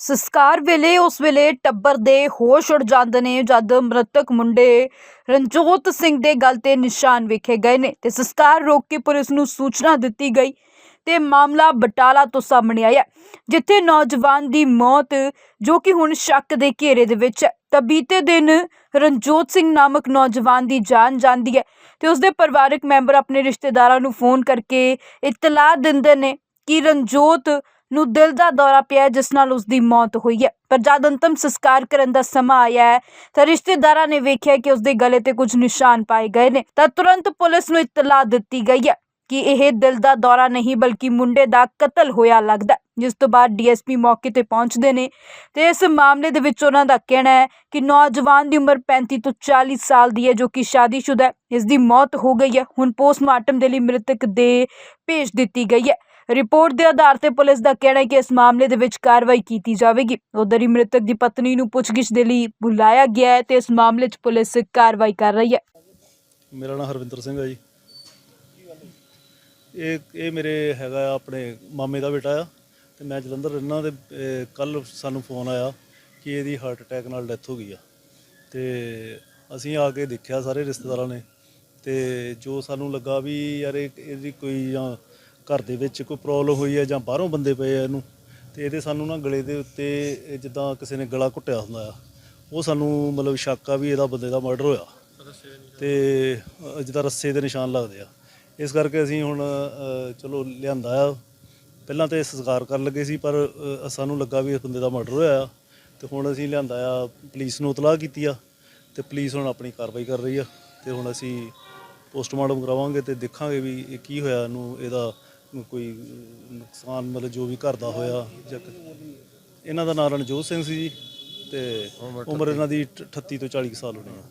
ਸੰਸਕਾਰ ਵੇਲੇ ਉਸ ਵੇਲੇ ਟੱਬਰ ਦੇ ਹੋਸ਼ ਉੜ ਜਾਂਦੇ ਨੇ ਜਦ ਮ੍ਰਿਤਕ ਮੁੰਡੇ ਰਣਜੋਤ ਸਿੰਘ ਦੇ ਗਲ ਤੇ ਨਿਸ਼ਾਨ ਵੇਖੇ ਗਏ ਨੇ ਤੇ ਸੰਸਕਾਰ ਰੋਕ ਕੇ ਪੁਲਿਸ ਨੂੰ ਸੂਚਨਾ ਦਿੱਤੀ ਗਈ ਤੇ ਮਾਮਲਾ ਬਟਾਲਾ ਤੋਂ ਸਾਹਮਣੇ ਆਇਆ, ਜਿੱਥੇ ਨੌਜਵਾਨ ਦੀ ਮੌਤ ਜੋ ਕਿ ਹੁਣ ਸ਼ੱਕ ਦੇ ਘੇਰੇ ਦੇ ਵਿੱਚ ਹੈ। ਤਾਂ ਬੀਤੇ ਦਿਨ ਰਣਜੋਤ ਸਿੰਘ ਨਾਮਕ ਨੌਜਵਾਨ ਦੀ ਜਾਨ ਜਾਂਦੀ ਹੈ ਤੇ ਉਸਦੇ ਪਰਿਵਾਰਕ ਮੈਂਬਰ ਆਪਣੇ ਰਿਸ਼ਤੇਦਾਰਾਂ ਨੂੰ ਫੋਨ ਕਰਕੇ ਇਤਲਾਹ ਦਿੰਦੇ ਨੇ ਕਿ ਰਣਜੋਤ ਨੂੰ ਦਿਲ ਦਾ ਦੌਰਾ ਪਿਆ ਜਿਸ ਨਾਲ ਉਸ ਦੀ ਮੌਤ ਹੋਈ ਹੈ। ਪਰ ਜਦ ਅੰਤਮ ਸੰਸਕਾਰ ਕਰਨ ਦਾ ਸਮਾਂ ਆਇਆ ਹੈ, ਤਾਂ ਰਿਸ਼ਤੇਦਾਰਾਂ ਨੇ ਵੇਖਿਆ ਕਿ ਉਸ ਦੇ ਗਲੇ ਤੇ ਕੁਝ ਨਿਸ਼ਾਨ ਪਾਏ ਗਏ ਨੇ। ਤਾਂ ਤੁਰੰਤ ਪੁਲਿਸ ਨੂੰ ਇਤਲਾਹ ਦਿੱਤੀ ਗਈ ਹੈ ਕਿ ਇਹ ਦਿਲ ਦਾ ਦੌਰਾ ਨਹੀਂ, ਬਲਕਿ ਮੁੰਡੇ ਦਾ ਕਤਲ ਹੋਇਆ ਲੱਗਦਾ ਜਿਸ ਤੋਂ ਬਾਅਦ ਡੀਐਸਪੀ ਮੌਕੇ ਤੇ ਪਹੁੰਚਦੇ ਨੇ। ਤੇ ਇਸ ਮਾਮਲੇ ਦੇ ਵਿੱਚ ਉਹਨਾਂ ਦਾ ਕਹਿਣਾ ਹੈ ਕਿ ਨੌਜਵਾਨ ਦੀ ਉਮਰ 35 ਤੋਂ 40 ਸਾਲ ਦੀ ਹੈ, ਜੋ ਕਿ ਸ਼ਾਦੀशुदा ਹੈ। ਇਸ ਦੀ ਮੌਤ ਹੋ ਗਈ ਹੈ। ਹੁਣ ਪੋਸਟਮਾਰਟਮ ਦੇ ਲਈ ਮ੍ਰਿਤਕ ਦੇ ਭੇਜ ਦਿੱਤੀ ਗਈ ਹੈ। ਰਿਪੋਰਟ ਦੇ ਆਧਾਰ ਤੇ ਪੁਲਿਸ ਦਾ ਕਹਿਣਾ ਹੈ ਕਿ ਇਸ ਮਾਮਲੇ ਦੇ ਵਿੱਚ ਕਾਰਵਾਈ ਕੀਤੀ ਜਾਵੇਗੀ। ਉਧਰ ਹੀ ਮ੍ਰਿਤਕ ਦੀ ਪਤਨੀ ਨੂੰ ਪੁੱਛਗਿੱਛ ਦੇ ਲਈ ਬੁਲਾਇਆ ਗਿਆ ਹੈ ਤੇ ਇਸ ਮਾਮਲੇ 'ਚ ਪੁਲਿਸ ਕਾਰਵਾਈ ਕਰ ਰਹੀ ਹੈ। ਮੇਰਾ ਨਾਮ ਹਰਵਿੰਦਰ ਸਿੰਘ ਹੈ ਜੀ। ਇਹ ਇਹ ਮੇਰੇ ਹੈਗਾ ਆ, ਆਪਣੇ ਮਾਮੇ ਦਾ ਬੇਟਾ ਆ ਤੇ ਮੈਂ ਜਲੰਧਰ ਰਹਿਣਾ ਤੇ ਕੱਲ ਸਾਨੂੰ ਫੋਨ ਆਇਆ ਕਿ ਇਹਦੀ ਹਾਰਟ ਅਟੈਕ ਨਾਲ ਡੈਥ ਹੋ ਗਈ ਆ। ਤੇ ਅਸੀਂ ਆ ਕੇ ਦੇਖਿਆ ਸਾਰੇ ਰਿਸ਼ਤੇਦਾਰਾਂ ਨੇ ਤੇ ਜੋ ਸਾਨੂੰ ਲੱਗਾ ਵੀ ਯਾਰ ਇਹਦੀ ਕੋਈ ਜਾਂ ਘਰ ਦੇ ਵਿੱਚ ਕੋਈ ਪ੍ਰੋਬਲਮ ਹੋਈ ਹੈ ਜਾਂ ਬਾਹਰੋਂ ਬੰਦੇ ਪਏ ਆ ਇਹਨੂੰ, ਤੇ ਇਹਦੇ ਸਾਨੂੰ ਨਾ ਗਲੇ ਦੇ ਉੱਤੇ ਜਿੱਦਾਂ ਕਿਸੇ ਨੇ ਗਲਾ ਘੁੱਟਿਆ ਹੁੰਦਾ ਆ, ਉਹ ਸਾਨੂੰ ਮਤਲਬ ਸ਼ੱਕ ਆ ਵੀ ਇਹਦਾ ਬੰਦੇ ਦਾ ਮਰਡਰ ਹੋਇਆ। ਤੇ ਜਿੱਦਾਂ ਰੱਸੇ ਦੇ ਨਿਸ਼ਾਨ ਲੱਗਦੇ ਆ। ਇਸ ਕਰਕੇ ਅਸੀਂ ਹੁਣ ਚਲੋ ਲਿਆਂਦਾ ਆ। ਪਹਿਲਾਂ ਤੇ ਸਸਕਾਰ ਕਰਨ ਲੱਗੇ ਸੀ, ਪਰ ਸਾਨੂੰ ਲੱਗਾ ਵੀ ਇਸ ਬੰਦੇ ਦਾ ਮਰਡਰ ਹੋਇਆ ਆ। ਤੇ ਹੁਣ ਅਸੀਂ ਲਿਆਂਦਾ ਆ, ਪੁਲਿਸ ਨੂੰ ਇਤਲਾਹ ਕੀਤੀ ਆ, ਤੇ ਪੁਲਿਸ ਹੁਣ ਆਪਣੀ ਕਾਰਵਾਈ ਕਰ ਰਹੀ ਆ। ਤੇ ਹੁਣ ਅਸੀਂ ਪੋਸਟਮਾਰਟਮ ਕਰਾਵਾਂਗੇ ਤੇ ਦੇਖਾਂਗੇ ਵੀ ਇਹ ਕੀ ਹੋਇਆ, ਇਹਨੂੰ ਇਹਦਾ ਕੋਈ ਨੁਕਸਾਨ ਮਤਲਬ ਜੋ ਵੀ ਘਰ ਦਾ ਹੋਇਆ ਜਾਂ ਇਹਨਾਂ ਦਾ ਨਾਂ ਰਣਜੋਤ ਸਿੰਘ ਸੀ ਜੀ ਤੇ ਉਮਰ ਇਹਨਾਂ ਦੀ 38 ਤੋਂ 40 ਕੁ ਸਾਲ ਹੋਣੀ ਆ।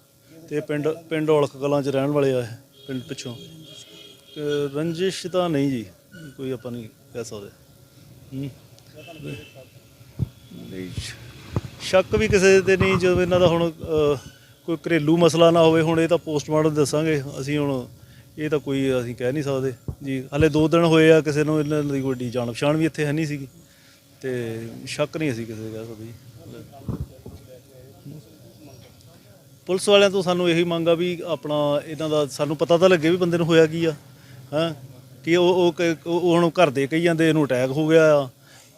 ਤੇ ਪਿੰਡ ਪਿੰਡ ਔਲਖ ਕਲਾਂ ਚ ਰਹਿਣ ਵਾਲੇ ਆ ਇਹ, ਪਿੰਡ ਪਿੱਛੋਂ। ਤੇ ਰੰਜਿਸ਼ ਤਾਂ ਨਹੀਂ ਜੀ ਕੋਈ ਆਪਾਂ ਨਹੀਂ ਕਹਿ ਸਕਦੇ। ਹੂੰ। ਨਹੀਂ ਸ਼ੱਕ ਵੀ ਕਿਸੇ ਤੇ ਨਹੀਂ ਜਦੋਂ ਇਹਨਾਂ ਦਾ ਹੁਣ ਅਹ, ਕੋਈ ਘਰੇਲੂ ਮਸਲਾ ਨਾ ਹੋਵੇ ਹੁਣ ਇਹ ਤਾਂ ਪੋਸਟਮਾਰਟਮ ਦੱਸਾਂਗੇ। ਅਸੀਂ ਹੁਣ ਇਹ ਤਾਂ ਕੋਈ ਅਸੀਂ ਕਹਿ ਨਹੀਂ ਸਕਦੇ। ਜੀ, ਹਲੇ 2 ਦਿਨ ਹੋਏ ਆ ਕਿਸੇ ਨੂੰ ਇਹਨਾਂ ਦੀ ਕੋਈ ਜਾਣ ਪਛਾਣ ਵੀ ਇੱਥੇ ਹੈ ਨਹੀਂ ਸੀਗੀ। ਤੇ ਸ਼ੱਕ ਨਹੀਂ ਅਸੀਂ ਕਿਸੇ ਤੇ ਕਹਿ ਸਕਦੇ ਜੀ। ਪੁਲਿਸ ਵਾਲਿਆਂ ਤੋਂ ਸਾਨੂੰ ਇਹੀ ਮੰਗ ਆ ਵੀ ਆਪਣਾ ਇਹਨਾਂ ਦਾ ਸਾਨੂੰ ਪਤਾ ਤਾਂ ਲੱਗੇ ਵੀ ਬੰਦੇ ਨੂੰ ਹੋਇਆ ਕੀ ਆ, ਹਾਂ? ਕਿ ਉਹ ਉਹ ਕ- ਉਹ ਹੁਣ ਘਰ ਦੇ ਕਹੀ ਜਾਂਦੇ, ਇਹਨੂੰ ਅਟੈਕ ਹੋ ਗਿਆ ਆ।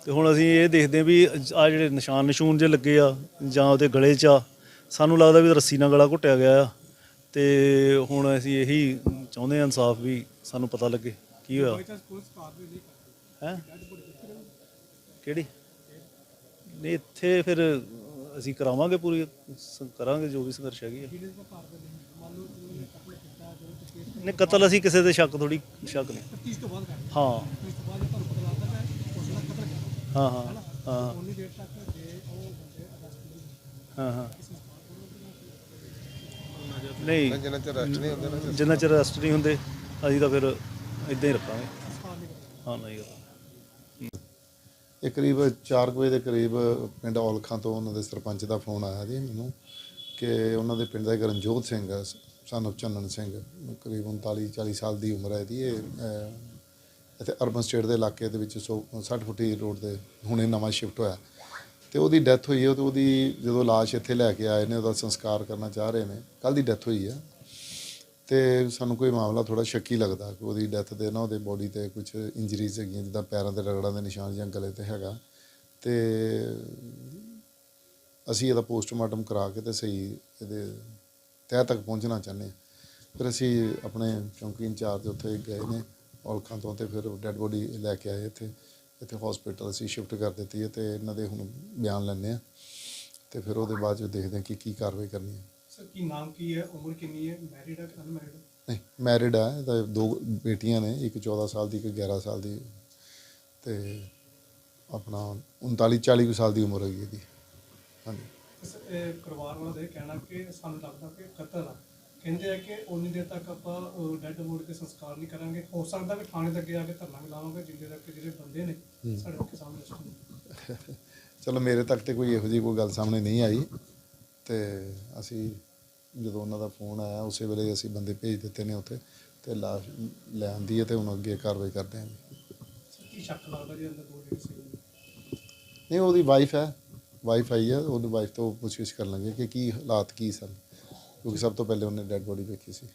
ਤੇ ਹੁਣ ਅਸੀਂ ਇਹ ਦੇਖਦੇ ਹਾਂ ਵੀ ਆ ਜਿਹੜੇ ਨਿਸ਼ਾਨ ਨਿਸ਼ੂਨ ਜੇ ਲੱਗੇ ਆ ਜਾਂ ਉਹਦੇ ਗਲੇ 'ਚ ਆ, ਸਾਨੂੰ ਲੱਗਦਾ ਵੀ ਰੱਸੀ ਨਾਲ ਗਲਾ ਘੁੱਟਿਆ ਗਿਆ ਆ। ਤੇ ਹੁਣ ਅਸੀਂ ਇਹੀ ਚਾਹੁੰਦੇ ਹਾਂ ਇਨਸਾਫ ਵੀ ਸਾਨੂੰ ਪਤਾ ਲੱਗੇ ਕੀ ਹੋਇਆ। ਹੈ? ਕਿਹੜੀ? ਨਹੀਂ ਇੱਥੇ ਫਿਰ ਅਸੀਂ ਕਰਾਵਾਂਗੇ ਪੂਰੀ ਸ- ਕਰਾਂਗੇ ਜੋ ਵੀ ਸੰਘਰਸ਼ ਹੈਗੀ ਆ। ਨਹੀਂ ਕਤਲ ਅਸੀਂ ਕਿਸੇ ਦੇ ਸ਼ੱਕ ਥੋੜੀ ਸ਼ੱਕ ਨਹੀਂ। ਹਾਂ। ਹਾਂ ਹਾਂ ਹਾਂ। ਹਾਂ ਹਾਂ। ਨਹੀਂ। ਜਿੰਨਾ ਚਿਰ ਰੈਸਟ ਨਹੀਂ ਹੁੰਦੇ ਨਾ ਜਿੰਨਾ ਚਿਰ ਅਰੈਸਟ ਨਹੀਂ ਹੁੰਦੇ ਅਸੀਂ ਤਾਂ ਫਿਰ ਇਦਾਂ ਹੀ ਰੱਖਾਂਗੇ। ਹਾਂ ਨਹੀਂ ਕਰਾਂਗੇ ਇਹ ਕਰੀਬ 4 ਵਜੇ ਦੇ ਕਰੀਬ ਪਿੰਡ ਔਲਖਾਂ ਤੋਂ ਉਹਨਾਂ ਦੇ ਸਰਪੰਚ ਦਾ ਫੋਨ ਆਇਆ ਜੀ ਮੈਨੂੰ ਕਿ ਉਹਨਾਂ ਦੇ ਪਿੰਡ ਦਾ ਇੱਕ ਰਣਜੋਤ ਸਿੰਘ ਹੈ ਸਾਨੂੰ ਚੰਨਨ ਸਿੰਘ ਕਰੀਬ 39 40 ਸਾਲ ਦੀ ਉਮਰ ਹੈ ਇਹਦੀ ਇਹ ਅਹ, ਇੱਥੇ ਅਰਬਨ ਸਟੇਟ ਦੇ ਇਲਾਕੇ ਦੇ ਵਿੱਚ ਸੌ- 60 ਫੁੱਟੀ ਰੋਡ ਤੇ ਹੁਣੇ ਨਵਾਂ ਸ਼ਿਫਟ ਹੋਇਆ। ਤੇ ਉਹਦੀ ਡੈਥ ਹੋਈ ਹੈ ਤੇ ਉਹਦੀ ਜਦੋਂ ਲਾਸ਼ ਇੱਥੇ ਲੈ ਕੇ ਆਏ ਨੇ, ਉਹਦਾ ਸੰਸਕਾਰ ਕਰਨਾ ਚਾਹ ਰਹੇ ਨੇ ਕੱਲ ਦੀ ਡੈਥ ਹੋਈ ਹੈ ਤੇ ਸਾਨੂੰ ਕੋਈ ਮਾਮਲਾ ਥੋੜਾ ਸ਼ੱਕੀ ਲੱਗਦਾ ਕਿ ਉਹਦੀ ਡੈਥ ਦੇ ਨਾ ਉਹਦੇ ਬੋਡੀ ਤੇ ਕੁਝ ਇੰਜਰੀਜ਼ ਹੈਗੀਆਂ, ਜਿੱਦਾਂ ਪੈਰਾਂ ਤੇ ਰਗੜਾਂ ਦੇ ਨਿਸ਼ਾਨ ਜਾਂ ਗਲੇ ਤੇ ਹੈਗਾ। ਤੇ ਅਸੀਂ ਇਹਦਾ ਪੋਸਟਮਾਰਟਮ ਕਰਾ ਕੇ ਤੇ ਸਹੀ ਇਹਦੇ ਤਹਿ ਤੱਕ ਪਹੁੰਚਣਾ ਚਾਹੁੰਦੇ ਹਾਂ। ਫਿਰ ਅਸੀਂ ਆਪਣੇ ਚੌਂਕੀ ਇੰਚਾਰਜ ਉੱਥੇ ਗਏ ਨੇ, ਔਲਖਾਂ ਤੋਂ ਤੇ ਫਿਰ ਡੈੱਡ ਬੋਡੀ ਲੈ ਕੇ ਆਏ ਇੱਥੇ। ਇੱਥੇ ਹਸਪੀਟਲ ਅਸੀਂ ਸ਼ਿਫਟ ਕਰ ਦਿੱਤੀ ਹੈ ਤੇ ਇਹਨਾਂ ਦੇ ਹੁਣ ਬਿਆਨ ਲੈਣੇ ਆ ਤੇ ਫਿਰ ਉਹਦੇ ਬਾਅਦ ਜੋ ਦੇਖਦੇ ਹਾਂ ਕਿ ਕੀ ਕਾਰਵਾਈ ਕਰਨੀ ਹੈ। ਸਰ ਕੀ ਨਾਮ ਕੀ ਹੈ? ਉਮਰ ਕਿੰਨੀ ਹੈ? ਮੈਰਿਡ ਹੈ ਕਿ ਅਨਮੈਰਿਡ ਨਹੀਂ ਮੈਰਿਡ ਆ ਇਹਦਾ ਦੋ ਬੇਟੀਆਂ ਨੇ ਇੱਕ 14 ਸਾਲ ਦੀ ਇੱਕ 11 ਸਾਲ ਦੀ। ਤੇ ਆਪਣਾ 39 40 ਕੁ ਸਾਲ ਦੀ ਉਮਰ ਹੈਗੀ ਇਹਦੀ। ਹਾਂਜੀ। ਇਹ ਪਰਿਵਾਰ ਵਾਲਾ ਦਾ ਕਹਿਣਾ ਕਿ ਸਾਨੂੰ ਲੱਗਦਾ ਕਿ ਕਤਲ ਆ। ਕਹਿੰਦੇ ਆ ਕਿ ਉਨੀ ਦੇਰ ਤੱਕ ਆਪਾਂ ਡੈੱਡ ਬੋਡੀ ਤੇ ਸੰਸਕਾਰ ਨਹੀਂ ਕਰਾਂਗੇ। ਹੋ ਸਕਦਾ ਕਿ ਥਾਣੇ ਅੱਗੇ ਆ ਕੇ ਧਰਨਾ ਵੀ ਲਾਵਾਂਗੇ ਜਿੰਨੇ ਤੱਕ ਜਿਹੜੇ ਬੰਦੇ ਨੇ ਸਾਡੇ ਅੱਗੇ ਸਾਹਮਣੇ ਰੱਖਣ ਚਲੋ ਮੇਰੇ ਤੱਕ ਤੇ ਕੋਈ ਇਹੋ ਜਿਹੀ ਕੋਈ ਗੱਲ ਸਾਹਮਣੇ ਨਹੀਂ ਆਈ। ਤੇ ਅਸੀਂ ਜਦੋਂ ਉਹਨਾਂ ਦਾ ਫੋਨ ਆਇਆ ਉਸੇ ਵੇਲੇ ਅਸੀਂ ਬੰਦੇ ਭੇਜ ਦਿੱਤੇ ਨੇ ਉੱਥੇ ਤੇ ਲਾਸ਼ ਲੈ ਆਂਦੀ ਹੈ ਤੇ ਹੁਣ ਅੱਗੇ ਕਾਰਵਾਈ ਕਰਦੇ ਹਾਂ। ਸਰ ਕੀ ਸ਼ੱਕ ਲੱਗਦਾ ਜੀ ਅੰਦਰ ਦੋ ਲੇਡੀ ਸੀ ਨਹੀਂ ਉਹਦੀ ਵਾਈਫ ਹੈ। ਵਾਈਫ ਆਈ ਹੈ ਉਹਦੀ ਵਾਈਫ ਤੋਂ ਪੁੱਛਗਿੱਛ ਕਰ ਲਾਂਗੇ ਕਿ ਕੀ ਹਾਲਾਤ ਕੀ ਸਨ। ਕਿਉਂਕਿ ਸਭ ਤੋਂ ਪਹਿਲੇ ਉਹਨੇ ਡੈੱਡ ਬੋਡੀ ਵੇਖੀ ਸੀ।